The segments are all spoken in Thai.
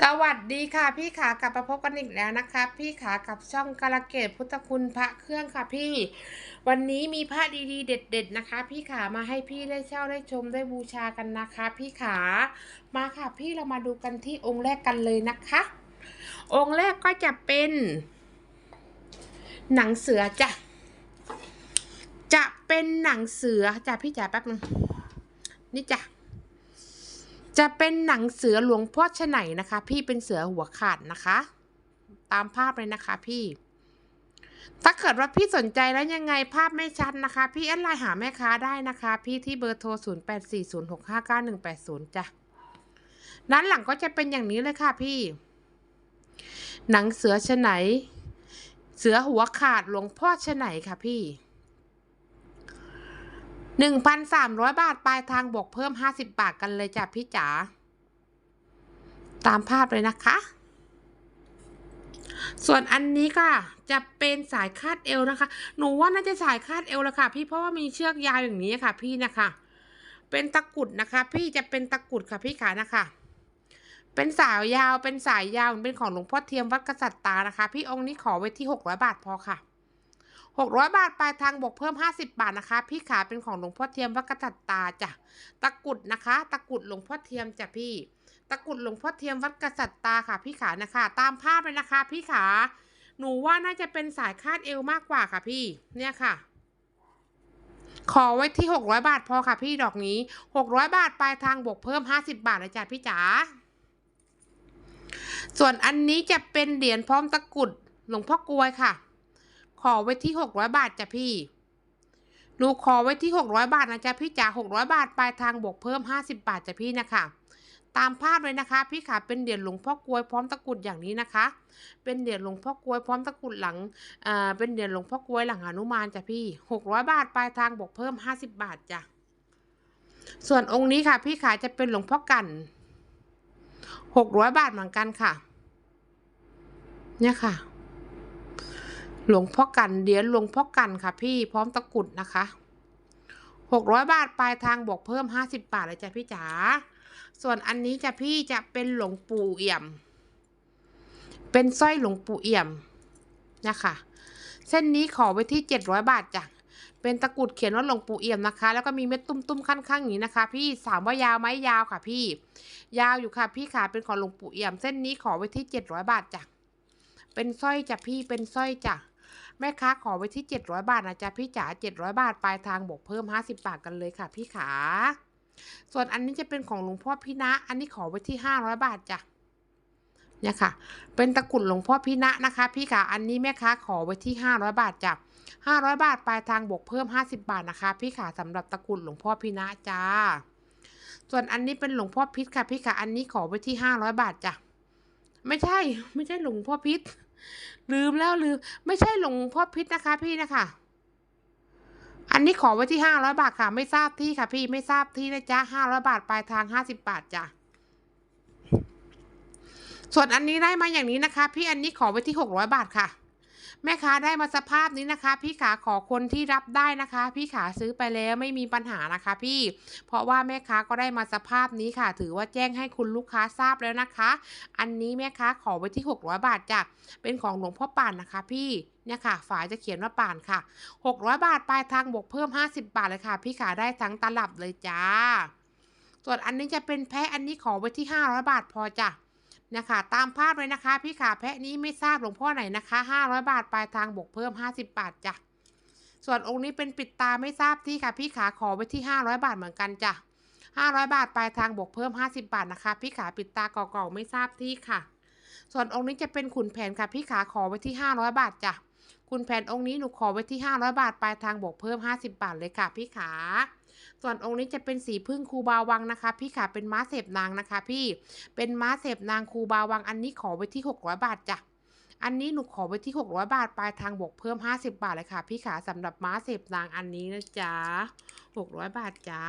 สวัสดีค่ะพี่ขากลับมาพบกันอีกแล้วนะคะ พี่ขากับช่องกาลเกตพุทธคุณพระเครื่องค่ะพี่ วันนี้มีพระดีๆ เด็ด ๆ นะคะ พี่ขามาให้พี่ได้เช่าได้ชมได้บูชากันนะคะ พี่ขามาค่ะพี่เรามาดูกันที่องค์แรกกันเลยนะคะ องค์แรกก็จะเป็น หนังเสือจ้ะจะเป็นหนังเสือจ้ะพี่จ๋าแป๊บนึงนี่จ้ะ จะเป็นหนังเสือหลวงพ่อชไหนนะคะ พี่เป็นเสือหัวขาดนะคะ ตามภาพเลยนะคะพี่ ถ้าเกิดว่าพี่สนใจแล้วยังไงภาพไม่ชัดนะคะ พี่แอดไลน์หาแม่ค้าได้นะคะ พี่ที่เบอร์โทร 0 8 4 0 6 5 9 1 8 0 จ้ะด้านหลังก็จะเป็นอย่างนี้เลยค่ะพี่ หนังเสือชไหน เสือหัวขาดหลวงพ่อชไหนค่ะพี่ หนึ่งพันสามร้อยบาท ปลายทางบวกเพิ่มห้าสิบบาทกันเลยจ้ะพี่จ๋า ตามภาพเลยนะคะ ส่วนอันนี้ก็จะเป็นสายคาดเอวนะคะ หนูว่าน่าจะสายคาดเอวแล้วค่ะ พี่เพราะว่ามีเชือกยาวอย่างนี้ค่ะ พี่นะคะ เป็นตะกุดนะคะ พี่จะเป็นตะกุดค่ะพี่ขานะคะ เป็นสายยาว เป็นสายยาว เป็นของหลวงพ่อเทียมวัดกษัตริย์ตานะคะ พี่องค์นี้ขอไว้ที่หกร้อยบาทพอค่ะ หกร้อยบาทปลายทางบวกเพิ่มห้าสิบาทนะคะ พี่ขาเป็นของหลวงพ่อเทียมวัดกษัตริย์ตาจ้ะตะกุดนะคะ ตะกุดหลวงพ่อเทียมจ้ะพี่ ตะกุดหลวงพ่อเทียมวัดกษัตริย์ตาค่ะ พี่ขานะคะ ตามภาพเลยนะคะ พี่ขา หนูว่าน่าจะเป็นสายคาดเอวมากกว่าค่ะพี่ เนี่ยค่ะขอไว้ที่หกร้อยบาทพอค่ะพี่ดอกนี้หกร้อยบาทปลายทางบวกเพิ่มห้าสิบาทเลยจ้ะพี่จ๋า ส่วนอันนี้จะเป็นเหรียญพร้อมตะกุดหลวงพ่อกลวยค่ะ ขอไว้ที่หกร้อยบาทจ้ะพี่ หนูขอไว้ที่หกร้อยบาทนะจ๊ะพี่จ๋าหกร้อยบาทปลายทางบวกเพิ่มห้าสิบาทจ้ะพี่นะคะตามภาพเลยนะคะ พี่ขาเป็นเหรียญหลวงพ่อกลวยพร้อมตะกรุดอย่างนี้นะคะ เป็นเหรียญหลวงพ่อกลวยพร้อมตะกรุดหลังอ่าเป็นเหรียญหลวงพ่อกลวยหลังหานุมานจ้ะพี่หกร้อยบาทปลายทางบวกเพิ่มห้าสิบาทจ้ะส่วนองค์นี้ค่ะ พี่ขาจะเป็นหลวงพ่อกันหกร้อยบาทเหมือนกันค่ะ เนี่ยค่ะ หลวงพ่อกันเดี๋ยวหลวงพ่อกันค่ะ พี่พร้อมตะกรุดนะคะหกร้อยบาทปลายทางบวกเพิ่มห้าสิบบาทเลยจ้ะพี่จ๋าส่วนอันนี้จะพี่จะเป็นหลวงปู่เอี่ยม เป็นสร้อยหลวงปู่เอี่ยมนะคะเส้นนี้ขอไว้ที่เจ็ดร้อยบาทจ้ะเป็นตะกรุดเขียนว่าหลวงปู่เอี่ยมนะคะ แล้วก็มีเม็ดตุ้มๆข้างๆอย่างนี้นะคะ พี่ถามว่ายาวไหมยาวค่ะ พี่ ยาวอยู่ค่ะพี่ขาเป็นของหลวงปู่เอี่ยม เส้นนี้ขอไว้ที่เจ็ดร้อยบาทจ้ะเป็นสร้อยจ้ะพี่เป็นสร้อยจ้ะ ม่ค้าขอไว้ที่ 700 บาทนะจ๊ะพี่จ๋า700 บาทปลายทางบวกเพิ่ม 50 บาทกันเลยค่ะ พี่ขา ส่วนอันนี้จะเป็นของหลวงพ่อพี่นะ อันนี้ขอไว้ที่ 500 บาทจ้ะเนี่ยค่ะ เป็นตะกรุดหลวงพ่อพี่นะนะคะ พี่ขาอันนี้แม่ค้าขอไว้ที่ 500 บาทจ้ะ500 บาทปลายทางบวกเพิ่ม 50 บาทนะคะ พี่ขาสำหรับตะกรุดหลวงพ่อพี่นะจ้า ส่วนอันนี้เป็นหลวงพ่อพิษค่ะ พี่ขาอันนี้ขอไว้ที่ 500 บาทจ้ะไม่ใช่ ไม่ใช่หลวงพ่อพิษ ลืมแล้วลืม ไม่ใช่หลวงพ่อพิษนะคะ พี่นะคะ อันนี้ขอไว้ที่ห้าร้อยบาทค่ะ ไม่ทราบที่ค่ะ พี่ไม่ทราบที่นะจ๊ะห้าร้อยบาทปลายทางห้าสิบบาทจ้ะส่วนอันนี้ได้มาอย่างนี้นะคะ พี่อันนี้ขอไว้ที่หกร้อยบาทค่ะ แม่ค้าได้มาสภาพนี้นะคะ พี่ขาขอคนที่รับได้นะคะ พี่ขาซื้อไปแล้วไม่มีปัญหานะคะ พี่ เพราะว่าแม่ค้าก็ได้มาสภาพนี้ค่ะ ถือว่าแจ้งให้คุณลูกค้าทราบแล้วนะคะ อันนี้แม่ค้าขอไว้ที่ 600 บาทจ้ะเป็นของหลวงพ่อป่านนะคะ พี่เนี่ยค่ะฝาจะเขียนว่าป่านค่ะ 600 บาทปลายทางบวกเพิ่ม 50 บาทเลยค่ะ พี่ขาได้ทั้งตลับเลยจ้า ส่วนอันนี้จะเป็นแพะอันนี้ขอไว้ที่ 500 บาทพอจ้ะ นี่ยค่ะตามภาพเลยนะคะ พี่ขาแพะนี้ไม่ทราบหลวงพ่อไหนนะคะ 500 บาทปลายทางบวกเพิ่ม 50 บาทจ้ะส่วนองค์นี้เป็นปิดตาไม่ทราบที่ค่ะ พี่ขาขอไว้ที่ 500 บาทเหมือนกันจ้ะ500 บาทปลายทางบวกเพิ่ม 50 บาทนะคะ พี่ขาปิดตาเก่าๆไม่ทราบที่ค่ะ ส่วนองค์นี้จะเป็นขุนแผนค่ะ พี่ขาขอไว้ที่ 500 บาทจ้ะขุนแผนองค์นี้หนูขอไว้ที่ 500 บาทปลายทางบวกเพิ่ม 50 บาทเลยค่ะ พี่ขา ส่วนองค์นี้จะเป็นสีพึ่งครูบาวังนะคะ พี่ขาเป็นม้าเสพนางนะคะ พี่เป็นม้าเสพนางครูบาวังอันนี้ขอไว้ที่ 600 บาทจ้ะอันนี้หนูขอไว้ที่ 600 บาทปลายทางบวกเพิ่ม 50 บาทเลยค่ะ พี่ขาสำหรับม้าเสพนางอันนี้นะจ๊ะ600 บาทจ้า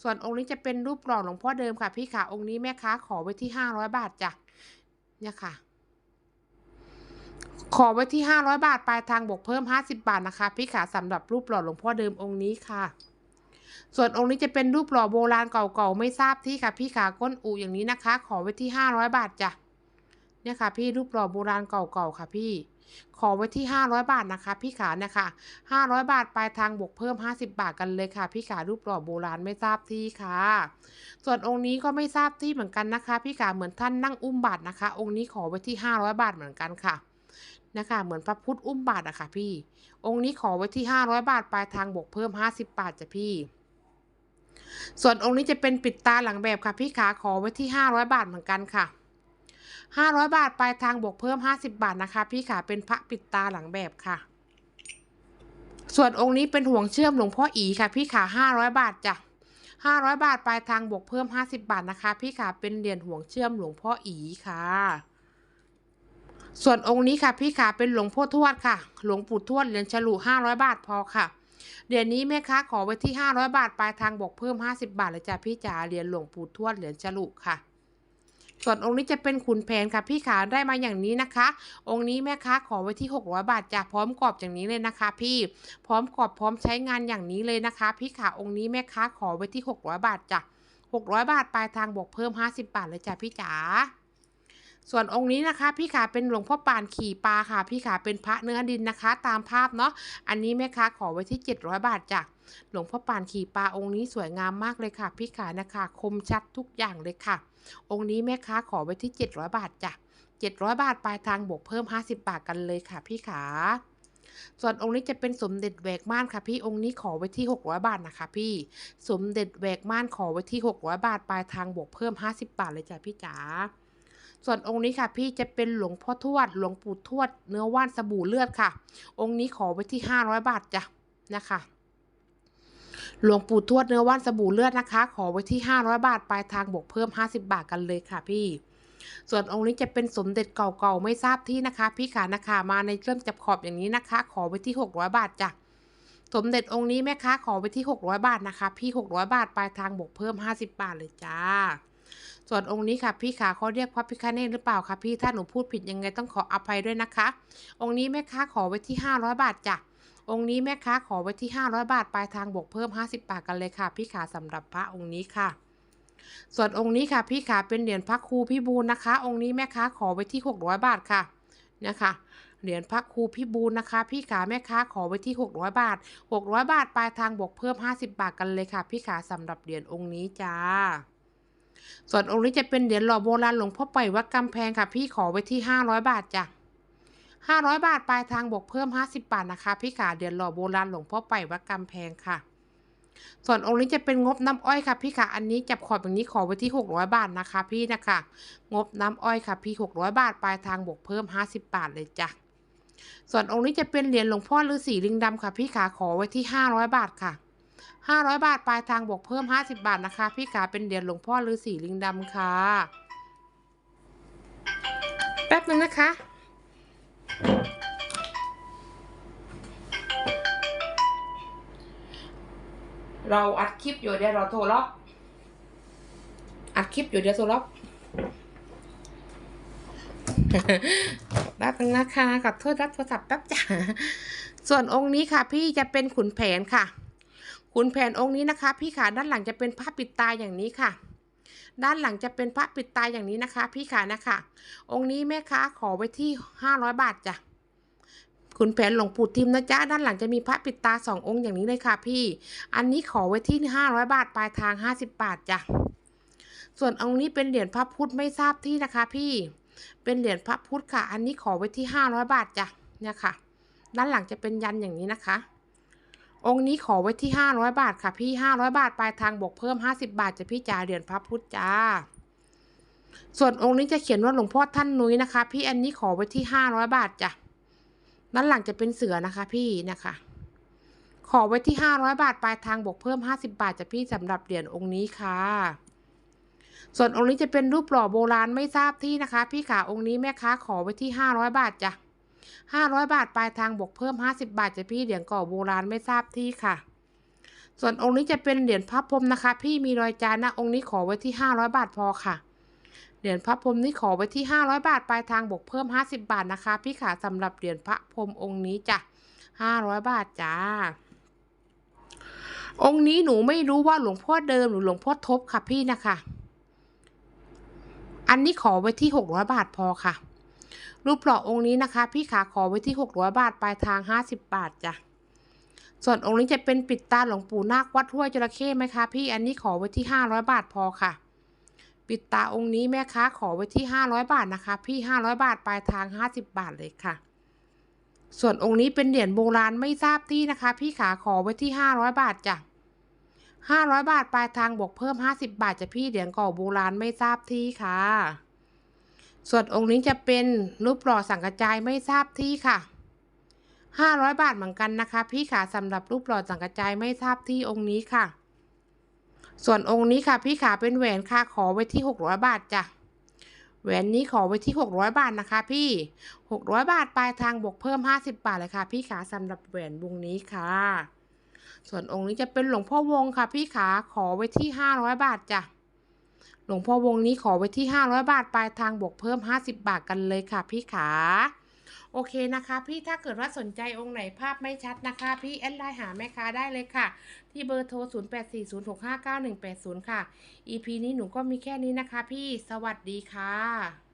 ส่วนองค์นี้จะเป็นรูปหล่อหลวงพ่อเดิมค่ะ พี่ขาองค์นี้แม่ค้าขอไว้ที่ห้าร้อยบาทจ้ะเนี่ยค่ะ ขอไว้ที่ห้าร้อยบาทปลายทางบวกเพิ่มห้าสิบาทนะคะ พี่ขาสำหรับรูปหล่อหลวงพ่อเดิมองค์นี้ค่ะ ส่วนองค์นี้จะเป็นรูปหล่อโบราณเก่าๆไม่ทราบที่ค่ะพี่ขาก้นอูอย่างนี้นะคะ ขอไว้ที่ห้าร้อยบาทจ้ะเนี่ยค่ะพี่รูปหล่อโบราณเก่าๆค่ะพี่ ขอไว้ที่ห้าร้อยบาทนะคะ พี่ขาเนี่ยค่ะห้าร้อยบาทปลายทางบวกเพิ่มห้าสิบาทกันเลยค่ะ พี่ขารูปหล่อโบราณไม่ทราบที่ค่ะ ส่วนองค์นี้ก็ไม่ทราบที่เหมือนกันนะคะ พี่ขาเหมือนท่านนั่งอุ้มบาทนะคะ องค์นี้ขอไว้ที่ห้าร้อยบาทเหมือนกันค่ะนะคะเหมือนพระพุทธอุ้มบาทอะค่ะพี่ องค์นี้ขอไว้ที่ห้าร้อยบาทปลายทางบวกเพิ่มห้าสิบบาทจ้ะพี่ ส่วนองค์นี้จะเป็นปิดตาหลังแบบค่ะพี่ขาขอไว้ที่ห้าร้อยบาทเหมือนกันค่ะห้าร้อยบาทปลายทางบวกเพิ่มห้าสิบาทนะคะ พี่ขาเป็นพระปิดตาหลังแบบค่ะ ส่วนองค์นี้เป็นห่วงเชื่อมหลวงพ่ออีค่ะ พี่ขาห้าร้อยบาทจ้ะห้าร้อยบาทปลายทางบวกเพิ่มห้าสิบาทนะคะ พี่ขาเป็นเหรียญห่วงเชื่อมหลวงพ่ออีค่ะส่วนองค์นี้ค่ะพี่ขาเป็นหลวงพ่อทวดค่ะ หลวงปู่ทวดเหรียญฉลุห้าร้อยบาทพอค่ะ เหรียญนี้แม่ค้าขอไว้ที่ห้าร้อยบาท ปลายทางบวกเพิ่มห้าสิบาทเลยจ้ะพี่จ๋า เหรียญหลวงปู่ทวด เหรียญฉลุค่ะ ส่วนองค์นี้จะเป็นขุนแผนค่ะพี่ขาได้มาอย่างนี้นะคะ องค์นี้แม่ค้าขอไว้ที่หกร้อยบาทจ้ะพร้อมกรอบอย่างนี้เลยนะคะ พี่พร้อมกรอบพร้อมใช้งานอย่างนี้เลยนะคะ พี่ขาองค์นี้แม่ค้าขอไว้ที่หกร้อยบาทจ้ะหกร้อยบาทปลายทางบวกเพิ่มห้าสิบาทเลยจ้ะพี่จ๋า ส่วนองค์นี้นะคะพี่ขาเป็นหลวงพ่อปานขี่ปลาค่ะ พี่ขาเป็นพระเนื้อดินนะคะ ตามภาพเนาะอันนี้แม่ค้าขอไว้ที่ 700 บาทจ้ะหลวงพ่อปานขี่ปลาองค์นี้สวยงามมากเลยค่ะ พี่ขานะคะ คมชัดทุกอย่างเลยค่ะ องค์นี้แม่ค้าขอไว้ที่ 700 บาทจ้ะ700 บาทปลายทางบวกเพิ่ม 50 บาทกันเลยค่ะ พี่ขาส่วนองค์นี้จะเป็นสมเด็จแหวกม่านค่ะ พี่องค์นี้ขอไว้ที่ 600 บาทนะคะ พี่สมเด็จแหวกม่านขอไว้ที่ 600 บาทปลายทางบวกเพิ่ม 50 บาทเลยจ้ะพี่จ๋า ส่วนองค์นี้ค่ะ พี่จะเป็นหลวงพ่อทวด หลวงปู่ทวด เนื้อว่านสบู่เลือดค่ะ องค์นี้ขอไว้ที่ห้าร้อยบาทจ้ะนะคะหลวงปู่ทวดเนื้อว่านสบู่เลือดนะคะ ขอไว้ที่ห้าร้อยบาท ปลายทางบวกเพิ่มห้าสิบาทกันเลยค่ะพี่ ส่วนองค์นี้จะเป็นสมเด็จเก่าๆไม่ทราบที่นะคะ พี่ขานะคะมาในเริ่มจับขอบอย่างนี้นะคะ ขอไว้ที่หกร้อยบาทจ้ะสมเด็จองค์นี้แม่ค้าขอไว้ที่หกร้อยบาทนะคะ พี่หกร้อยบาท ปลายทางบวกเพิ่มห้าสิบาทเลยจ้า ส่วนองค์นี้ค่ะพี่ขาเขาเรียกพระพิฆเนศหรือเปล่าคะพี่ถ้าหนูพูดผิดยังไงต้องขออภัยด้วยนะคะ องค์นี้แม่ค้าขอไว้ที่ห้าร้อยบาทจ้ะองค์นี้แม่ค้าขอไว้ที่ห้าร้อยบาทปลายทางบวกเพิ่มห้าสิบาทกันเลยค่ะ พี่ขาสำหรับพระองค์นี้ค่ะ ส่วนองค์นี้ค่ะ พี่ขาเป็นเหรียญพระครูพิบูลนะคะ องค์นี้แม่ค้าขอไว้ที่หกร้อยบาทค่ะนะคะเหรียญพระครูพิบูลนะคะ พี่ขาแม่ค้าขอไว้ที่หกร้อยบาทหกร้อยบาทปลายทางบวกเพิ่มห้าสิบาทกันเลยค่ะ พี่ขาสำหรับเหรียญองค์นี้จ้า ส่วนองค์นี้จะเป็นเหรียญหล่อโบราณหลวงพ่อป่อยวัดกำแพงค่ะ พี่ขอไว้ที่ห้าร้อยบาทจ้ะห้าร้อยบาทปลายทางบวกเพิ่มห้าสิบบาทนะคะ พี่ขาเหรียญหล่อโบราณหลวงพ่อป่อยวัดกำแพงค่ะ ส่วนองค์นี้จะเป็นงบน้ำอ้อยค่ะพี่ขาอันนี้จับขอบอย่างนี้ขอไว้ที่หกร้อยบาทนะคะ พี่นะคะ งบน้ำอ้อยค่ะ พี่หกร้อยบาทปลายทางบวกเพิ่มห้าสิบบาทเลยจ้ะส่วนองค์นี้จะเป็นเหรียญหลวงพ่อฤาษีลิงดำค่ะ พี่ขาขอไว้ที่ห้าร้อยบาทค่ะ ห้าร้อยบาทปลายทางบวกเพิ่มห้าสิบาทนะคะ พี่ขาเป็นเหรียญหลวงพ่อฤาษีลิงดำค่ะ แป๊บนึงนะคะเราอัดคลิปอยู่เดี๋ยวเราโทรล็อก อัดคลิปอยู่เดี๋ยวโทรล็อกแป๊บนึงนะคะขอโทษรับโทรศัพท์แป๊บจ้ะส่วนองค์นี้ค่ะ พี่จะเป็นขุนแผนค่ะ ขุนแผนองค์นี้นะคะ พี่ขาด้านหลังจะเป็นผ้าปิดตาอย่างนี้ค่ะ ด้านหลังจะเป็นพระปิดตาอย่างนี้นะคะ พี่ขานะคะ องค์นี้แม่ค้าขอไว้ที่ห้าร้อยบาทจ้ะขุนแผนหลวงปู่ทิมนะจ๊ะด้านหลังจะมีพระปิดตาสององค์อย่างนี้เลยค่ะ พี่ อันนี้ขอไว้ที่ห้าร้อยบาทปลายทางห้าสิบบาทจ้ะส่วนองค์นี้เป็นเหรียญพระพุทธไม่ทราบที่นะคะ พี่เป็นเหรียญพระพุทธค่ะ อันนี้ขอไว้ที่ห้าร้อยบาทจ้ะเนี่ยค่ะ ด้านหลังจะเป็นยันอย่างนี้นะคะ องค์นี้ขอไว้ที่ห้าร้อยบาทค่ะพี่ห้าร้อยบาทปลายทางบวกเพิ่มห้าสิบาทจะพี่จ่าเหรียญพระพุทธจ้า ส่วนองค์นี้จะเขียนว่าหลวงพ่อท่านนุ้ยนะคะ พี่อันนี้ขอไว้ที่ห้าร้อยบาทจ้ะด้านหลังจะเป็นเสือนะคะ พี่นะคะ ขอไว้ที่ห้าร้อยบาทปลายทางบวกเพิ่มห้าสิบาทจะพี่สำหรับเหรียญองค์นี้ค่ะ ส่วนองค์นี้จะเป็นรูปหล่อโบราณไม่ทราบที่นะคะ พี่ขาองค์นี้แม่ค้าขอไว้ที่ห้าร้อยบาทจ้ะ ห้าร้อยบาทปลายทางบวกเพิ่มห้าสิบาทจะพี่เหรียญก่อโบราณไม่ทราบที่ค่ะ ส่วนองค์นี้จะเป็นเหรียญพระพรมนะคะ พี่มีรอยจานนะองค์นี้ขอไว้ที่ห้าร้อยบาทพอค่ะเหรียญพระพรมนี่ขอไว้ที่ห้าร้อยบาทปลายทางบวกเพิ่มห้าสิบาทนะคะ พี่ขาสำหรับเหรียญพระพรมองค์นี้จ้ะห้าร้อยบาทจ้าองค์นี้หนูไม่รู้ว่าหลวงพ่อเดิมหรือหลวงพ่อทบค่ะพี่นะคะ อันนี้ขอไว้ที่หกร้อยบาทพอค่ะ รูปหล่อองค์นี้นะคะ พี่ขาขอไว้ที่หกร้อยบาท ปลายทางห้าสิบบาทจ้ะ ส่วนองค์นี้จะเป็นปิดตาหลวงปู่นาควัดห้วยจระเข้ไหมคะพี่ อันนี้ขอไว้ที่ห้าร้อยบาทพอค่ะ ปิดตาองค์นี้แม่ค้าขอไว้ที่ห้าร้อยบาทนะคะ พี่ห้าร้อยบาท ปลายทางห้าสิบบาทเลยค่ะ ส่วนองค์นี้เป็นเหรียญโบราณไม่ทราบที่นะคะ พี่ขาขอไว้ที่ห้าร้อยบาทจ้ะห้าร้อยบาท ปลายทางบวกเพิ่มห้าสิบบาทจ้ะพี่เหรียญก่อโบราณไม่ทราบที่ค่ะ ส่วนองค์นี้จะเป็นรูปหล่อสังกจายไม่ทราบที่ค่ะห้าร้อยบาทเหมือนกันนะคะ พี่ขาสำหรับรูปหล่อสังกจายไม่ทราบที่องค์นี้ค่ะ ส่วนองค์นี้ค่ะพี่ขาเป็นแหวนค่ะขอไว้ที่หกร้อยบาทจ้ะแหวนนี้ขอไว้ที่หกร้อยบาทนะคะ พี่หกร้อยบาทปลายทางบวกเพิ่มห้าสิบบาทเลยค่ะ พี่ขาสำหรับแหวนวงนี้ค่ะ ส่วนองค์นี้จะเป็นหลวงพ่อวงค่ะ พี่ขาขอไว้ที่ห้าร้อยบาทจ้ะ หลวงพ่อวงนี้ขอไว้ที่ห้าร้อยบาทปลายทางบวกเพิ่มห้าสิบบาทกันเลยค่ะพี่ขาโอเคนะคะ พี่ถ้าเกิดว่าสนใจองค์ไหนภาพไม่ชัดนะคะ พี่แอดไลน์หาแม่ค้าได้เลยค่ะ ที่เบอร์โทร 0840659180 ค่ะ EP นี้หนูก็มีแค่นี้นะคะ พี่สวัสดีค่ะ